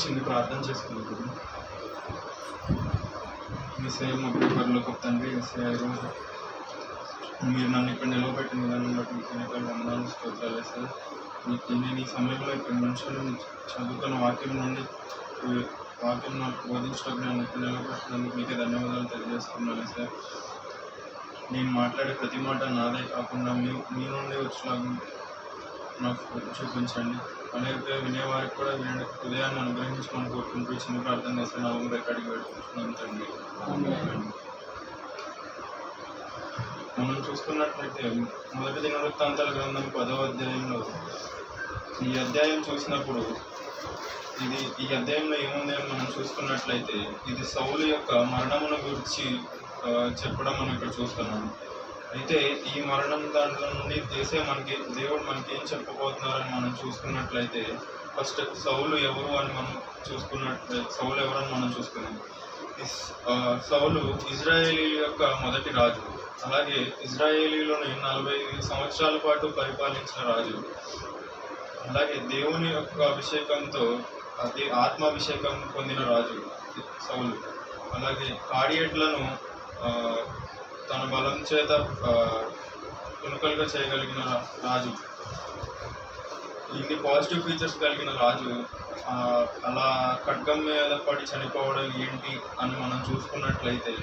చిన్న ప్రార్థన చేసుకుంటుంది మీ సేవ మా పేపర్లో ఒక తండ్రి ఎస్ఐ మీరు నన్ను ఇక్కడ నిలవబెట్టిన విధానం బట్టి మీకు అనేక వందనాలు స్తోత్రాలు సార్ మీకు నేను ఈ సమయంలో ఇక్కడ మనుషులు చదువుకున్న వాక్యం నుండి వాక్యం నాకు బోధించడం నేను ఇక్కడ నిలబెట్టినందుకు మీకే ధన్యవాదాలు తెలియజేస్తున్నాను సార్ నేను మాట్లాడే ప్రతి మాట నాదే కాకుండా మీ మీ నుండి వచ్చిన నాకు చూపించండి. అనేక వినేవారికి కూడా వినే హృదయాన్ని అనుగ్రహించమని కోరుకుంటూ చిన్న ప్రార్థన చేస్తే నవంబర్ ఊరు ఎక్కడికి పెట్టుకుంటున్నాను తండ్రి. మనం చూసుకున్నట్లయితే మొదటి దినవృత్తాంతాల గ్రంథం పదవ అధ్యాయంలో ఈ అధ్యాయం చూసినప్పుడు ఇది ఈ అధ్యాయంలో ఏముంది అని మనం చూసుకున్నట్లయితే ఇది సౌలు యొక్క మరణమును గురించి చెప్పడం మనం ఇక్కడ చూస్తున్నాం. అయితే ఈ మరణం దాంట్లో నుండి తీసే మనకి దేవుడు మనకి ఏం చెప్పబోతున్నారని మనం చూసుకున్నట్లయితే ఫస్ట్ సౌలు ఎవరు అని మనం చూసుకున్నట్లయితే సౌలు ఎవరని మనం చూసుకున్నాం. సౌలు ఇజ్రాయేలీ యొక్క మొదటి రాజు. అలాగే ఇజ్రాయేలీలోని నలభై సంవత్సరాల పాటు పరిపాలించిన రాజు. అలాగే దేవుని యొక్క అభిషేకంతో అది ఆత్మాభిషేకం పొందిన రాజు సౌలు. అలాగే కాడియట్లను తన బలం చేత కునుకలుగా చేయగలిగిన రాజు. ఇన్ని పాజిటివ్ ఫీచర్స్ కలిగిన రాజు అలా ఖడ్గం మీద పడి చనిపోవడం ఏంటి అని మనం చూసుకున్నట్లయితే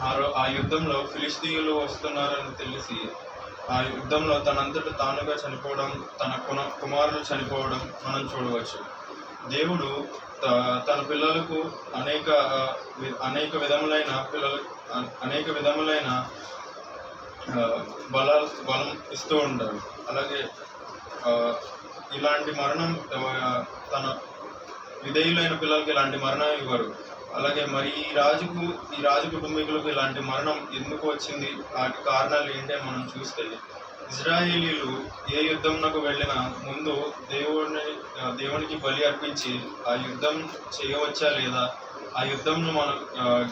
ఆ రో- ఆ యుద్ధంలో ఫిలిస్తీయులు వస్తున్నారని తెలిసి ఆ యుద్ధంలో తనంతట తానుగా చనిపోవడం తన కున కుమారులు చనిపోవడం మనం చూడవచ్చు. దేవుడు త- తన పిల్లలకు అనేక వి- అనేక విధములైన పిల్లలు అనేక విధములైన బలాలు బలం ఇస్తూ ఉంటారు అలాగే ఇలాంటి మరణం తన విధేయులైన పిల్లలకి ఇలాంటి మరణం ఇవ్వరు. అలాగే మరి ఈ రాజుకు ఈ రాజు కుటుంబీకులకు ఇలాంటి మరణం ఎందుకు వచ్చింది? వాటి కారణాలు ఏంటి మనం చూస్తే ఇజ్రాయేలీలు ఏ యుద్ధంకు వెళ్ళినా ముందు దేవుడిని దేవునికి బలి అర్పించి ఆ యుద్ధం చేయవచ్చా లేదా? ఆ యుద్ధంను మనం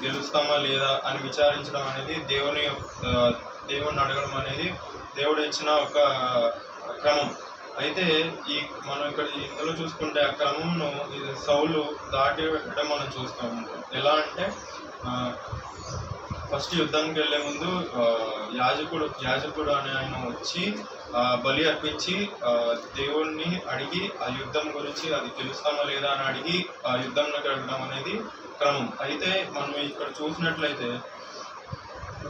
గెలుస్తామా లేదా అని విచారించడం అనేది దేవుని దేవుణ్ణి అడగడం అనేది దేవుడు ఇచ్చిన ఒక క్రమం. అయితే ఈ మనం ఇక్కడ ఇందులో చూసుకుంటే ఆ క్రమంను ఇది సౌలు దాటి పెట్టడం మనం చూస్తాము ఎలా అంటే ఫస్ట్ యుద్ధానికి వెళ్ళే ముందు యాజకుడు యాజకుడు అనే ఆయన వచ్చి బలి అర్పించి దేవుణ్ణి అడిగి ఆ యుద్ధం గురించి అది తెలుస్తామా లేదా అని అడిగి ఆ యుద్ధంలోకి వెళ్ళడం అనేది క్రమం. అయితే మనం ఇక్కడ చూసినట్లయితే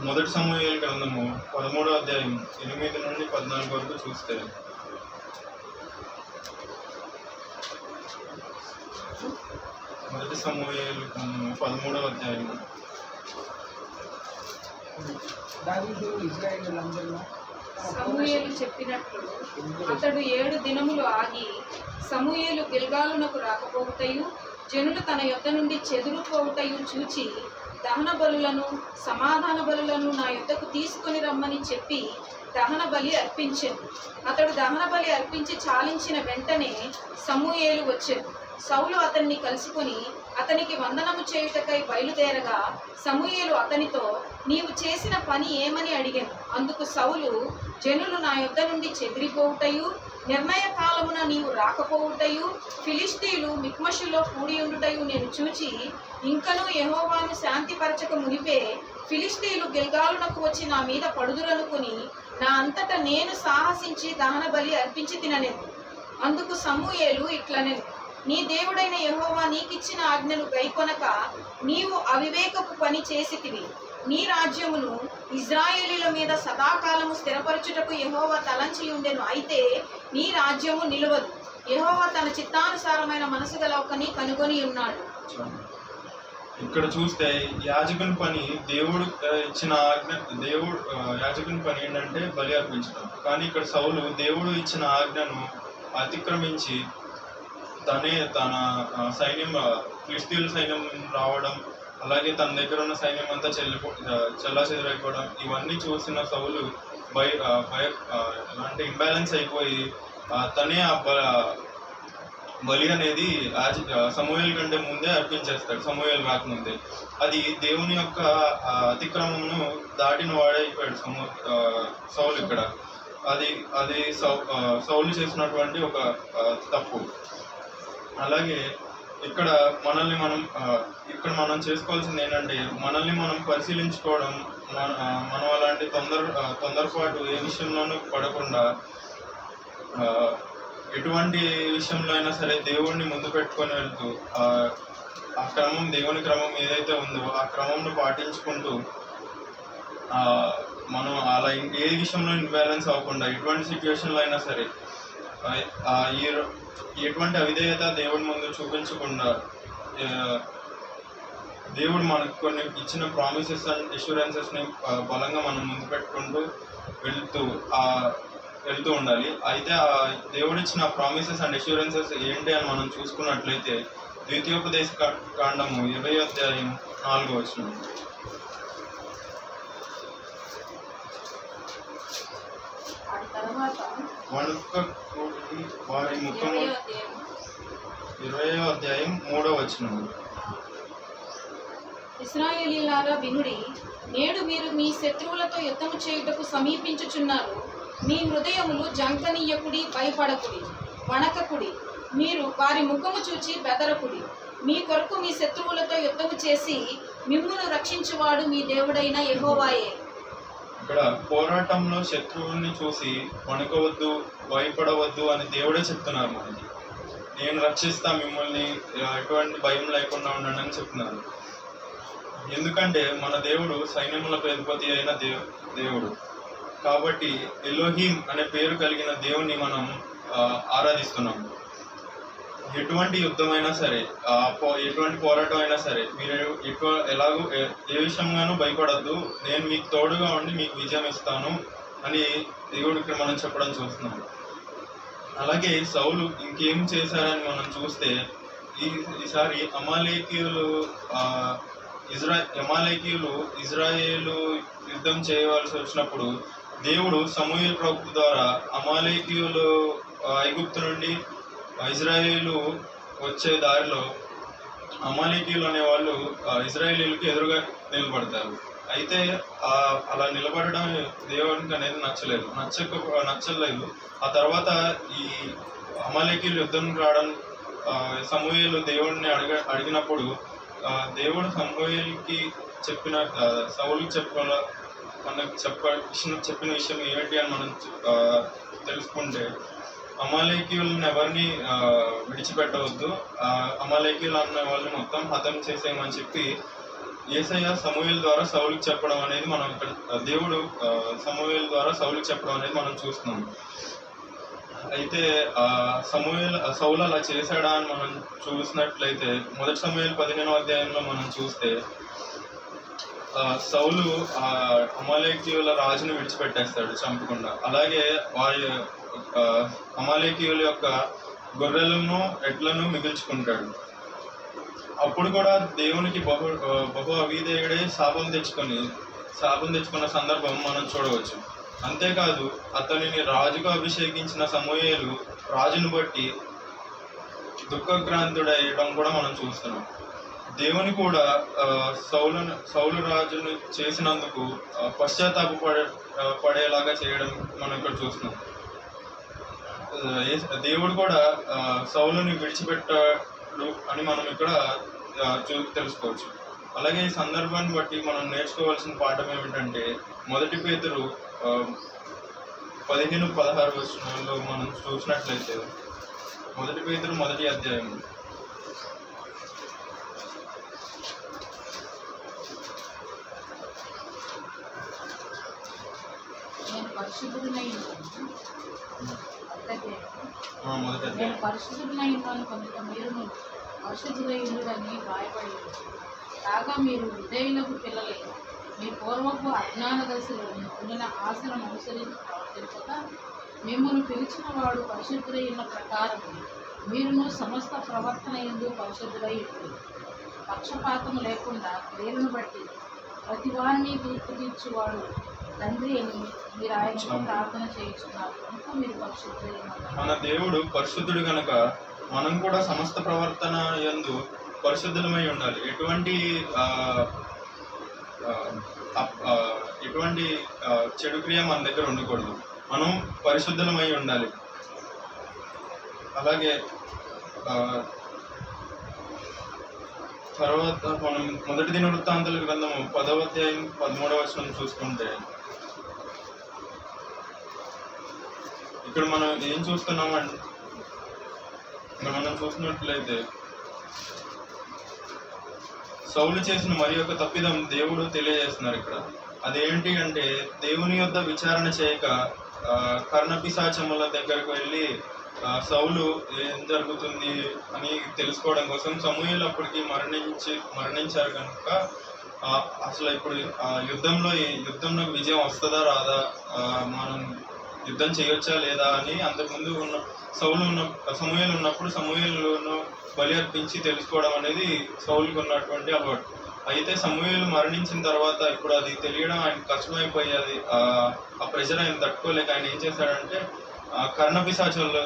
మొదటి సమూహాల గ్రంథము పదమూడో అధ్యాయం ఎనిమిది నుండి పద్నాలుగు వరకు చూస్తే మొదటి సమూహాలు పదమూడవ అధ్యాయం సమూహలు చెప్పినట్లు అతడు ఏడు దినములు ఆగి సమూహలు గిల్గాలునకు రాకపోవుటయు జనులు తన యొద్ద నుండి చెదురుపోవుటయు చూచి దహన బలులను సమాధాన బలులను నా యొద్దకు తీసుకుని రమ్మని చెప్పి దహన బలి అర్పించాను. అతడు దహన బలి అర్పించి చాలించిన వెంటనే సమూహేలు వచ్చెను. సౌలు అతన్ని కలుసుకొని అతనికి వందనము చేయుటకై బయలుదేరగా సమూయేలు అతనితో నీవు చేసిన పని ఏమని అడిగాను? అందుకు సౌలు జనులు నా యొద్ద నుండి చెదిరిపోవుటయు? నిర్ణయ కాలమున నీవు రాకపోవుటయు? ఫిలిస్తీలు మిక్మషులో కూడి ఉండుటయు నేను చూచి ఇంకనూ యహోవాను శాంతిపరచక మునిపే ఫిలిస్తీలు గిల్గాలునకు వచ్చి నా మీద పడుదురనుకుని నా అంతట నేను సాహసించి దహన బలి అర్పించి తినలేదు అందుకు సమూయేలు ఇట్లనెను. నీ దేవుడైన యహోవా నీకిచ్చిన ఆజ్ఞలు గైకొనక నీవు అవివేకపు పని చేసితివి. నీ రాజ్యమును ఇజ్రాయేలీల మీద సదాకాలము స్థిరపరచుటకు యహోవా తలంచి ఉండెను. అయితే నీ రాజ్యము నిలవదు. యహోవా తన చిత్తానుసారమైన మనసు గల ఒకని కనుగొని ఉన్నాడు. ఇక్కడ చూస్తే యాజకుని పని దేవుడు ఇచ్చిన ఆజ్ఞ దేవుడు యాజకుని పని ఏంటంటే బలి అర్పించడం. కానీ ఇక్కడ సౌలు దేవుడు ఇచ్చిన ఆజ్ఞను అతిక్రమించి తనే తన సైన్యం ఫిలిస్తీన్ సైన్యం రావడం అలాగే తన దగ్గర ఉన్న సైన్యం అంతా చెల్లిపో చెల్లా చెదరైపోవడం ఇవన్నీ చూసిన సౌలు భయ భయ ఎలా అంటే ఇంబ్యాలెన్స్ అయిపోయి తనే ఆ బలి అనేది ఆజ- కంటే ముందే అర్పించేస్తాడు సమూయేలు రాకముందే. అది దేవుని యొక్క అతిక్రమంను అతిక్రమమును దాటిన వాడైపోయాడు సమూ సౌలు ఇక్కడ. అది అది సౌ సౌలు చేసినటువంటి ఒక తప్పు. అలాగే ఇక్కడ మనల్ని మనం ఇక్కడ మనం చేసుకోవాల్సింది ఏంటంటే మనల్ని మనం పరిశీలించుకోవడం మన మనం అలాంటి తొందర తొందరపాటు ఏ విషయంలోనూ పడకుండా ఎటువంటి విషయంలో అయినా సరే దేవుణ్ణి ముందు పెట్టుకొని వెళ్తూ ఆ, క్రమం దేవుని క్రమం ఏదైతే ఉందో ఆ క్రమంను పాటించుకుంటూ మనం అలా ఏ విషయంలో ఇన్బ్యాలెన్స్ అవ్వకుండా ఎటువంటి సిచ్యువేషన్లో అయినా సరే ఎటువంటి అవిధేయత దేవుడి ముందు చూపించకుండా దేవుడు మనకు కొన్ని ఇచ్చిన ప్రామిసెస్ అండ్ అష్యూరెన్సెస్ని బలంగా మనం ముందు పెట్టుకుంటూ వెళ్తూ వెళ్తూ ఉండాలి. అయితే ఆ దేవుడు ఇచ్చిన ప్రామిసెస్ అండ్ అష్యూరెన్సెస్ ఏంటి అని మనం చూసుకున్నట్లయితే ద్వితీయోపదేశ కాండము ఇరవై అధ్యాయం నాలుగో వచ్చిన వణుక వారి అధ్యాయం. ఇరవయో అధ్యాయం మూడో వచనం. ఇస్రాయేలీలారా వినుడి నేడు మీరు మీ శత్రువులతో యుద్ధము చేయుటకు సమీపించుచున్నారు. మీ హృదయములు జంకనీయకుడి భయపడకుడి వణకకుడి. మీరు వారి ముఖము చూచి బెదరకుడి. మీ కొరకు మీ శత్రువులతో యుద్ధము చేసి మిమ్మును రక్షించువాడు మీ దేవుడైన యెహోవాయే. ఇక్కడ పోరాటంలో శత్రువుల్ని చూసి వణుకవద్దు భయపడవద్దు అని దేవుడే చెప్తున్నారు మనకి. నేను రక్షిస్తా మిమ్మల్ని ఎటువంటి భయం లేకుండా ఉండండి అని చెప్తున్నారు. ఎందుకంటే మన దేవుడు సైన్యములకు అధిపతి అయిన దేవ్ దేవుడు. కాబట్టి ఎలోహీమ్ అనే పేరు కలిగిన దేవుణ్ణి మనం ఆరాధిస్తున్నాం. ఎటువంటి యుద్ధమైనా సరే పో- ఎటువంటి పోరాటం అయినా సరే మీరు ఎక్కువ ఎలాగో ఏ- ఏ విషయంగానూ భయపడద్దు. నేను మీకు తోడుగా ఉండి మీకు విజయం ఇస్తాను అని దేవుడు ఇక్కడ మనం చెప్పడం చూస్తున్నాం. అలాగే సౌలు ఇంకేం చేశారని మనం చూస్తే ఈ ఈసారి అమాలేకీయులు ఇజ్రా అమాలేకీయులు ఇజ్రాయేలు యుద్ధం చేయవలసి వచ్చినప్పుడు దేవుడు సమూహ ప్రభు ద్వారా అమాలేకీయులు ఐగుప్తు నుండి ఇజ్రాయేలు వచ్చే దారిలో అమాలేకీయులు అనేవాళ్ళు ఇజ్రాయేలీలకు ఎదురుగా నిలబడతారు. అయితే అలా నిలబడడం దేవునికి అనేది నచ్చలేదు. నచ్చక నచ్చలేదు. ఆ తర్వాత ఈ అమాలేకీయులు యుద్ధం రావడం సమూహలు దేవుడిని అడగ అడిగినప్పుడు దేవుడు సమూహలకి చెప్పిన సౌలు చెప్పాల మనకు చెప్ప చెప్పిన విషయం ఏమిటి అని మనం తెలుసుకుంటే అమాలేకీయులను ఎవరిని విడిచిపెట్టవద్దు. ఆ, అన్న వాళ్ళని మొత్తం హతం చేసేయమని చెప్పి ఏసయ్య సమూహల ద్వారా సౌలుకి చెప్పడం అనేది మనం ఇక్కడ దేవుడు సమూహల ద్వారా సౌలుకి చెప్పడం అనేది మనం చూస్తున్నాం. అయితే ఆ సమూహల్ సౌలు అలా చేశాడా అని మనం చూసినట్లయితే మొదటి సమూహలు పదిహేనో అధ్యాయంలో మనం చూస్తే ఆ, సౌలు ఆ అమాలేకీయుల రాజును విడిచిపెట్టేస్తాడు చంపకుండా. అలాగే వారి ఆ, అమాలేకీయుల యొక్క గొర్రెలను ఎడ్లను మిగిల్చుకుంటాడు. అప్పుడు కూడా దేవునికి బహు బహు అవిధేయుడే శాపం తెచ్చుకొని శాపం తెచ్చుకున్న సందర్భం మనం చూడవచ్చు. అంతేకాదు అతనిని రాజుగా అభిషేకించిన సమూహలు రాజును బట్టి దుఃఖగ్రాంతుడయ్యడం కూడా మనం చూస్తున్నాం. దేవుని కూడా ఆ, సౌలు రాజును చేసినందుకు ఆ, పశ్చాత్తాప పడే పడేలాగా చేయడం మనం ఇక్కడ చూస్తున్నాం. దేవుడు కూడా సౌలుని విడిచిపెట్ట అని మనం ఇక్కడ చూ తెలుసుకోవచ్చు. అలాగే ఈ సందర్భాన్ని బట్టి మనం నేర్చుకోవాల్సిన పాఠం ఏమిటంటే మొదటి పేతురు పదిహేను పదహారు వచనాల్లో మనం చూసినట్లయితే మొదటి పేతురు మొదటి అధ్యాయం. నేను నేను అధ్యాయం పరిశుద్ధుడినై ఉన్నాను కనుక మీరును పరిశుద్ధులై ఉండుడని రాయబడి ఉంది. కాగా మీరు విధేయులకు పిల్లలే మీ పూర్వపు అజ్ఞాన దశలో ఉండిన ఆశలను అనుసరించి ప్రవర్తించక మిమ్మల్ని పిలిచిన వాడు పరిశుద్ధులై ఉన్న ప్రకారం మీరును సమస్త ప్రవర్తన ఎందు పరిశుద్ధులై ఉంటుంది పక్షపాతం లేకుండా క్రియలను బట్టి ప్రతి వారిని తీర్పు తీర్చువాడు తండ్రి మీరు ప్రార్థన చేయించున్నారు కనుక మీరు మన దేవుడు పరిశుద్ధుడు కనుక మనం కూడా సమస్త ప్రవర్తన యందు పరిశుద్ధులమై ఉండాలి. ఎటువంటి ఎటువంటి చెడు క్రియ మన దగ్గర ఉండకూడదు. మనం పరిశుద్ధులమై ఉండాలి. అలాగే తర్వాత మనం మొదటి దిన వృత్తాంతాల గ్రంథము పదవ అధ్యాయం పదమూడవ వచనం చూసుకుంటే ఇక్కడ మనం ఏం చూస్తున్నామంటే ఇక్కడ మనం చూసినట్లయితే సౌలు చేసిన మరి యొక్క తప్పిదం దేవుడు తెలియజేస్తున్నారు ఇక్కడ. అదేంటి అంటే దేవుని యొద్ద విచారణ చేయక ఆ, కర్ణపిశాచముల దగ్గరకు వెళ్ళి సౌలు ఏం జరుగుతుంది అని తెలుసుకోవడం కోసం సమూహలు అప్పటికి మరణించి మరణించారు కనుక అసలు ఇప్పుడు ఆ యుద్ధంలో ఈ యుద్ధంలో విజయం వస్తుందా రాదా? మనం యుద్ధం చేయొచ్చా లేదా అని అంతకుముందు ఉన్న సౌలు ఉన్న సమూహలు ఉన్నప్పుడు సమూహలను బలి అర్పించి తెలుసుకోవడం అనేది సౌలుకు ఉన్నటువంటి అలవాటు. అయితే సమూహలు మరణించిన తర్వాత ఇప్పుడు అది తెలియడం ఆయన కష్టమైపోయేది. ఆ ప్రెషర్ ఆయన తట్టుకోలేక ఆయన ఏం చేశాడంటే కర్ణపిశాచంలో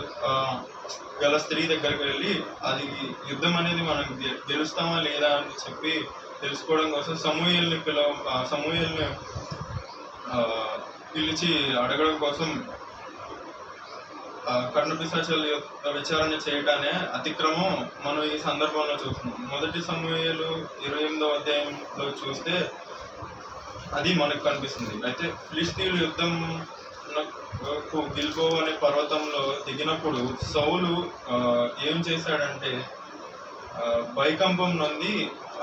గల స్త్రీ దగ్గరికి వెళ్ళి అది యుద్ధం అనేది మనం గెలుస్తామా లేదా అని చెప్పి తెలుసుకోవడం కోసం సమూహల్ని పిలవ సమూహల్ని పిలిచి అడగడం కోసం కన్ను కర్ణపిశాచాల యొక్క విచారణ చేయడానే అతిక్రమం మనం ఈ సందర్భంలో చూస్తున్నాం. మొదటి సమయాలు ఇరవై ఎనిమిదవ అధ్యాయంలో చూస్తే అది మనకు కనిపిస్తుంది. అయితే ఫిలిస్తీన్లు యుద్ధం గిల్బో అనే పర్వతంలో దిగినప్పుడు సౌలు ఏం చేశాడంటే బైకంపం భయకంపం నొంది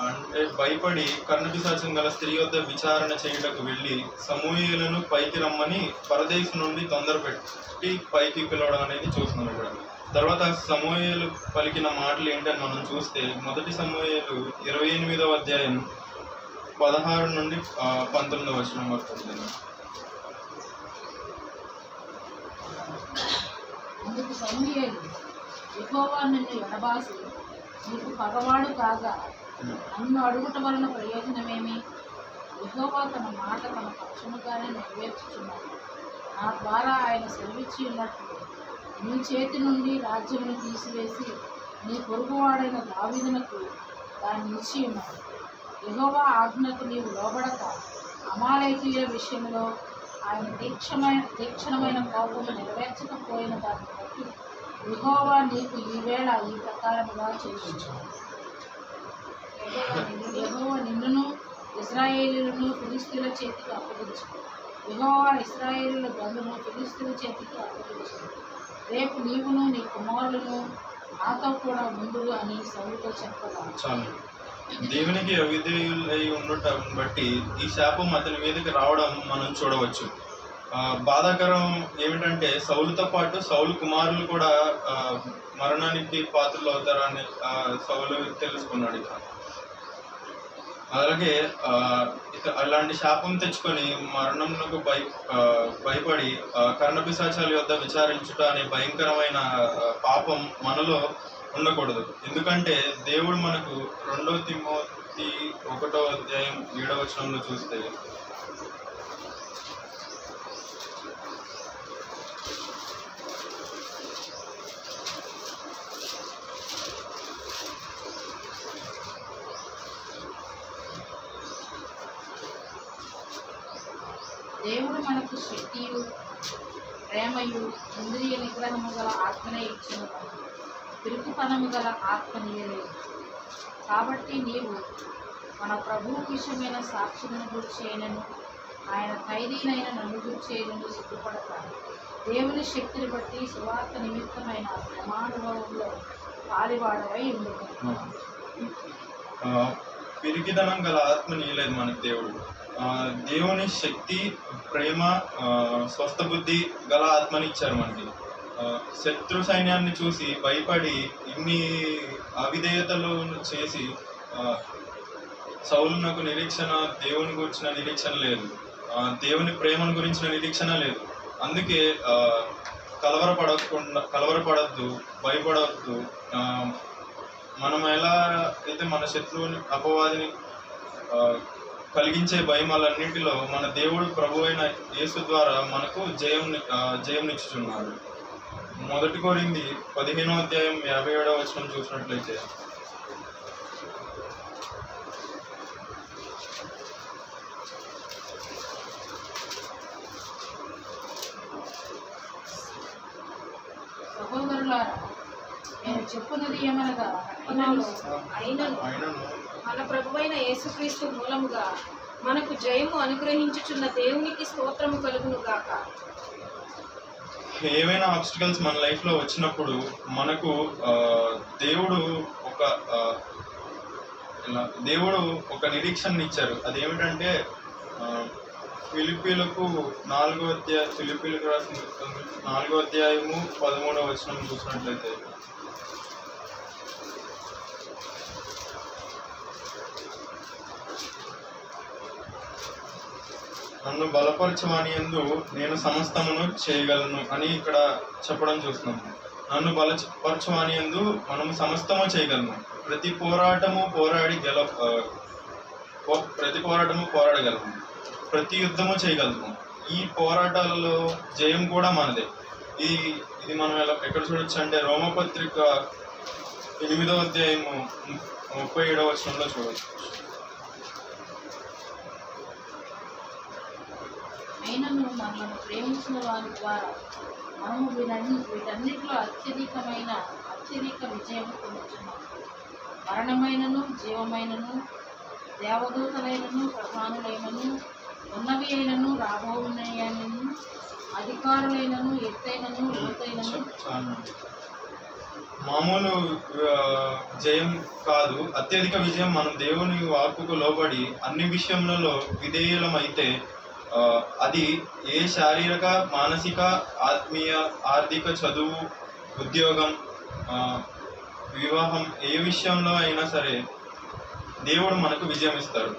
అంటే భయపడి కర్ణపిశాచం గల స్త్రీ వద్ద విచారణ చేయుటకు వెళ్ళి సమూహలను పైకి రమ్మని పరదేశం నుండి తొందర పెట్టి పైకి పిలవడం అనేది చూస్తున్నాం ఇక్కడ తర్వాత సమూహలు పలికిన మాటలు ఏంటని మనం చూస్తే మొదటి సమూహలు ఇరవై ఎనిమిదవ అధ్యాయం పదహారు నుండి పంతొమ్మిదవ వచనం వరకు అందుకు ఎడబాసి నీకు పగవాడు కాగా నన్ను అడుగుట వలన ప్రయోజనమేమి? యెహోవా తన మాట తన పక్షముగానే నెరవేర్చుచున్నాడు. నా ద్వారా ఆయన సెలవిచ్చి ఉన్నట్టు నీ చేతి నుండి రాజ్యమును తీసివేసి నీ పొరుగువాడైన దావిదనకు దాన్ని ఇచ్చి ఉన్నాడు. యెహోవా ఆజ్ఞకు నీవు లోబడక అమాలయకీయుల విషయంలో ఆయన దీక్షమైన తీక్షణమైన కోపము నెరవేర్చకపోయిన దాన్ని బట్టి యెహోవా నీకు ఈవేళ ఈ ప్రకారముగా చేయించు యహోవా నిన్నును ఇస్రాయేలులను ఫిలిస్తీన్ల చేతికి అప్పగించు యహోవా ఇస్రాయేలుల బంధును ఫిలిస్తీన్ల చేతికి అప్పగించు రేపు నీవును నీ కుమారులను నాతో కూడా ముందుగా అని సౌలుతో చెప్పగా. దేవునికి అవిధేయులై ఉండటం బట్టి ఈ శాపం అతని మీదకి రావడం మనం చూడవచ్చు. బాధాకరం ఏమిటంటే సౌలుతో పాటు సౌలు కుమారులు కూడా మరణానికి పాత్రలు అవుతారని సౌలు తెలుసుకున్నాడు ఇక. అలాగే అలాంటి శాపం తెచ్చుకొని మరణంకు భయ భయపడి ఆ, కర్ణపిశాచాల యొద్ద విచారించుట అనే భయంకరమైన పాపం మనలో ఉండకూడదు. ఎందుకంటే దేవుడు మనకు రెండో తిమోతి ఒకటో అధ్యాయం ఏడవ వచనంలో చూస్తే దేవుడు మనకు శక్తియు ప్రేమయు ఇంద్రియ నిగ్రహము గల ఆత్మనే ఇచ్చిన. పిరుకుతనము గల ఆత్మనీయలేదు కాబట్టి నీవు మన ప్రభువు విషయమైన సాక్షులను గుర్చేయనను ఆయన ఖైదీనైన నన్ను గుర్చేయనను సిగ్గుపడక దేవుని శక్తిని బట్టి సువార్త నిమిత్తమైన ప్రమాణంలో పాలివాడవై ఉండదు పెరిగిదనం గల ఆత్మ నీయలేదు మనకు దేవుడు. దేవుని శక్తి ప్రేమ స్వస్థబుద్ధి స్వస్థ బుద్ధి గల ఆత్మనిచ్చారు మనకి శత్రు సైన్యాన్ని చూసి భయపడి ఇన్ని అవిధేయతలు చేసి సౌలునకు నిరీక్షణ దేవుని గురించిన నిరీక్షణ లేదు. దేవుని ప్రేమను గురించిన నిరీక్షణ లేదు. అందుకే కలవరపడకుండా కలవరపడద్దు భయపడవద్దు మనం ఎలా అయితే మన శత్రువుని అపవాదిని కలిగించే భయమాలన్నింటిలో మన దేవుడు ప్రభు అయిన యేసు ద్వారా మనకు జయం జయంనిచ్చుచున్నాడు మొదటి కోరింది పదిహేనో అధ్యాయం యాభై ఏడవ వచనం చూసినట్లయితే. సహోదరులారా నేను చెప్పున్నది ఏమనగా అయినను. మన ప్రభువైన యేసుక్రీస్తు మూలముగా మనకు జయము అనుగ్రహించుచున్న దేవునికి స్తోత్రము కలుగును గాక ఏవైనా ఆబ్స్టికల్స్ మన లైఫ్లో వచ్చినప్పుడు మనకు దేవుడు ఒక దేవుడు ఒక నిరీక్షణ ఇచ్చారు. అదేమిటంటే ఫిలిపీలకు నాలుగో అధ్యాయ ఫిలిపీలకు రాసిన నాలుగో అధ్యాయము పదమూడవ వచనం చూసినట్లయితే నన్ను బలపరచమని ఎందు నేను సమస్తమును చేయగలను అని ఇక్కడ చెప్పడం చూస్తున్నాం. నన్ను బలపరచమని ఎందు మనము సమస్తము చేయగలను. ప్రతి పోరాటము పోరాడి గెల ప్రతి పోరాటము పోరాడగలము ప్రతి యుద్ధము చేయగలము ఈ పోరాటాలలో జయం కూడా మనదే. ఇది ఇది మనం ఎలా ఎక్కడ చూడొచ్చు అంటే రోమపత్రిక ఎనిమిదవ అధ్యాయము ముప్పై ఏడవ వచనంలో చూడవచ్చు అయినను మనల్ని ప్రేమించిన వారి ద్వారా మనము వీటన్ని వీటన్నిటిలో అత్యధికమైన అత్యధిక విజయం పొందుతున్నాం మరణమైనను జీవమైనను దేవదూతలైనను ప్రధానులైనను ఉన్నవి అయినను రాబోవునైనను అధికారులైనను ఎత్తైనను లోతైనను. మామూలు జయం కాదు అత్యధిక విజయం మనం దేవుని వాక్కుకు లోబడి అన్ని విషయములలో విధేయులమైతే అది ఏ శారీరక మానసిక ఆత్మీయ ఆర్థిక చదువు ఉద్యోగం వివాహం ఏ విషయంలో అయినా సరే దేవుడు మనకు విజయం ఇస్తారు.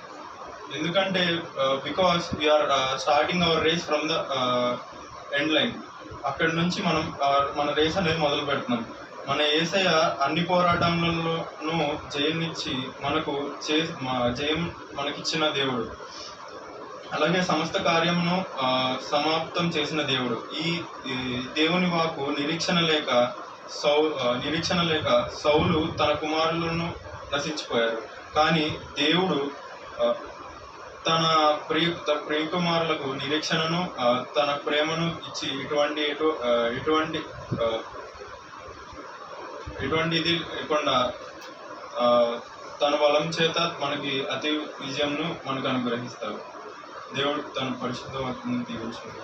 ఎందుకంటే because we're starting our race from the end line అక్కడి నుంచి మనం మన రేస్ అనేది మొదలు పెడుతున్నాం. మన ఏసయ్య అన్ని పోరాటంలోనూ జయనిచ్చి మనకు చే జయం మనకిచ్చిన దేవుడు. అలాగే సమస్త కార్యమును సమాప్తం చేసిన దేవుడు. ఈ దేవుని వాకు నిరీక్షణ లేక సౌ నిరీక్షణ లేక సౌలు తన కుమారులను నశించిపోయారు. కానీ దేవుడు తన ప్రియ ప్రియకుమారులకు నిరీక్షణను తన ప్రేమను ఇచ్చి ఇటువంటి ఎటు ఎటువంటి ఎటువంటి ఇది ఎటువంటిది లేకుండా తన బలం చేత మనకి అతి విజయంను మనకు అనుగ్రహిస్తారు. దేవుడు తన పరిశుద్ధ వాక్యం దీవించాడు.